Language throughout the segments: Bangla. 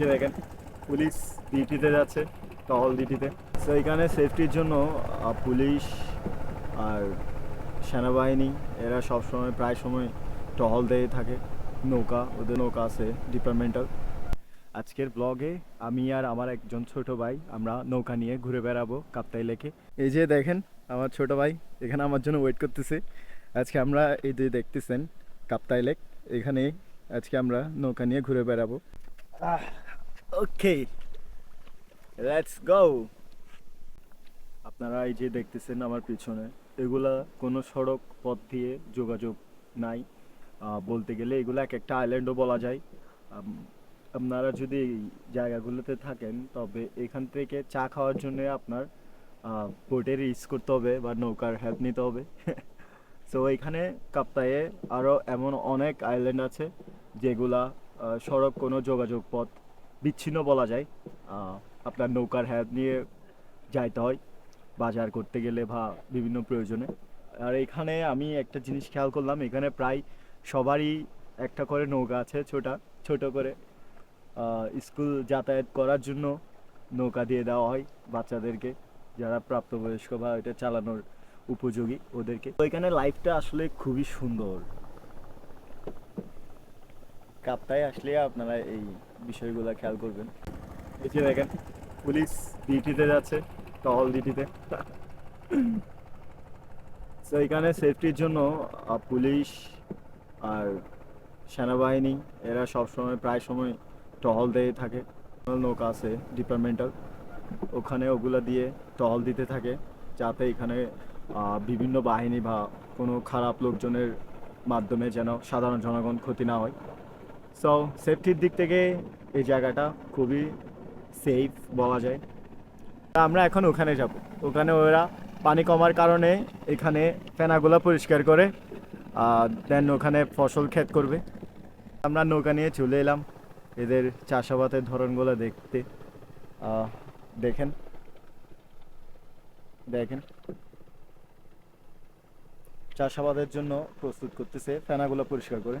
যে দেখেন। পুলিশ ডিউটিতে যাচ্ছে, টহল ডিউটিতে। তো এখানে সেফটির জন্য পুলিশ আর সেনাবাহিনী, এরা সব সময় প্রায় সময় টহল দিয়ে থাকে। নৌকা, ওদের নৌকা আছে ডিপার্টমেন্টাল আজকের ব্লগে আমি আর আমার একজন ছোট ভাই, আমরা নৌকা নিয়ে ঘুরে বেড়াবো কাপ্তাই লেকে। এই যে দেখেন, আমার ছোট ভাই, এখানে আমার জন্য ওয়েট করতেছে। আজকে আমরা এই যে দেখতেছেন কাপ্তাই লেক, এখানে আজকে আমরা নৌকা নিয়ে ঘুরে বেড়াবো। ওকে লেটস গো আপনারা এই যে দেখতেছেন আমার পিছনে, এগুলা কোনো সড়ক পথ দিয়ে যোগাযোগ নাই। বলতে গেলে এগুলো এক একটা আইল্যান্ডও বলা যায়। আপনারা যদি এই জায়গাগুলোতে থাকেন, তবে এখান থেকে চা খাওয়ার জন্য আপনার বোটের ইউজ করতে হবে বা নৌকার হেল্প নিতে হবে। সো এখানে কাপ্তায়ে আরও এমন অনেক আইল্যান্ড আছে যেগুলা সড়ক কোনো যোগাযোগ পথ বিচ্ছিন্ন বলা যায়। আপনার নৌকার হেল্প নিয়ে যাইতে হয়, বাজার করতে গেলে বা বিভিন্ন প্রয়োজনে। আর এখানে আমি একটা জিনিস খেয়াল করলাম, এখানে প্রায় সবারই একটা করে নৌকা আছে, ছোটা, ছোট করে। স্কুল যাতায়াত করার জন্য নৌকা দিয়ে দেওয়া হয় বাচ্চাদেরকে, যারা প্রাপ্তবয়স্ক বা এটা চালানোর উপযোগী ওদেরকে। তো এখানে লাইফটা আসলে খুবই সুন্দর। কাপ্তায় আসলে আপনারা এই বিষয়গুলো খেয়াল করবেন। এই যে দেখেন, পুলিশ ডিউটিতে যাচ্ছে, টহল ডিউটিতে। তো এখানে সেফটির জন্য পুলিশ আর সেনাবাহিনী, এরা সবসময় প্রায় সময় টহল দিয়ে থাকে। নৌকা আছে ডিপার্টমেন্টাল ওখানে ওগুলা দিয়ে টহল দিতে থাকে, যাতে এখানে বিভিন্ন বাহিনী বা কোনো খারাপ লোকজনের মাধ্যমে যেন সাধারণ জনগণ ক্ষতি না হয়। সো সেফটির দিক থেকে এই জায়গাটা খুবই সেফ বলা যায়। আমরা এখন ওখানে যাব। ওখানে ওরা পানি কমার কারণে এখানে ফেনাগুলো পরিষ্কার করে দেন ওখানে ফসল ক্ষেত করবে। আমরা নৌকা নিয়ে চলে এলাম। এদের চাষাবাদের ধরনগুলো দেখতে দেখেন। দেখেন। চাষাবাদের জন্য প্রস্তুত করতেছে, ফেনাগুলো পরিষ্কার করে।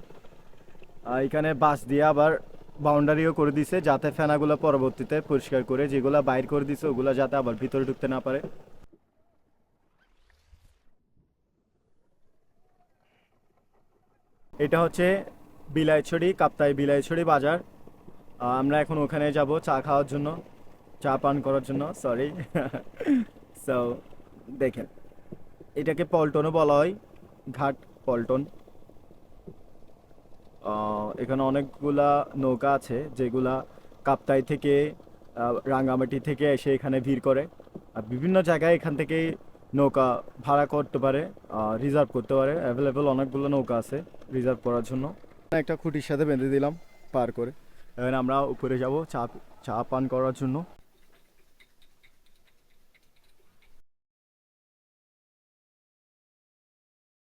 এখানে বাঁশ দিয়ে আবার বাউন্ডারিও করে দিছে যাতে ফেনাগুলো পরবর্তীতে পরিষ্কার করে যেগুলো বাইর করে দিছে, ওগুলো যাতে আবার ভিতরে ঢুকতে না পারে। এটা হচ্ছে বিলাইছড়ি, কাপ্তাই বিলাইছড়ি বাজার। আমরা এখন ওখানে যাব চা খাওয়ার জন্য, চা পান করার জন্য সরি সো দেখেন, এটাকে পল্টনও বলা হয়, ঘাট পল্টন। এখানে অনেকগুলা নৌকা আছে যেগুলা কাপ্তাই থেকে রাঙ্গামাটি থেকে এসে এখানে ভিড় করে। আর বিভিন্ন জায়গায় এখান থেকে নৌকা ভাড়া করতে পারে রিজার্ভ করতে পারে। অ্যাভেলেবেল অনেকগুলো নৌকা আছে রিজার্ভ করার জন্য। একটা খুঁটির সাথে বেঁধে দিলাম পার করে। এবার আমরা উপরে যাব চা চা পান করার জন্য।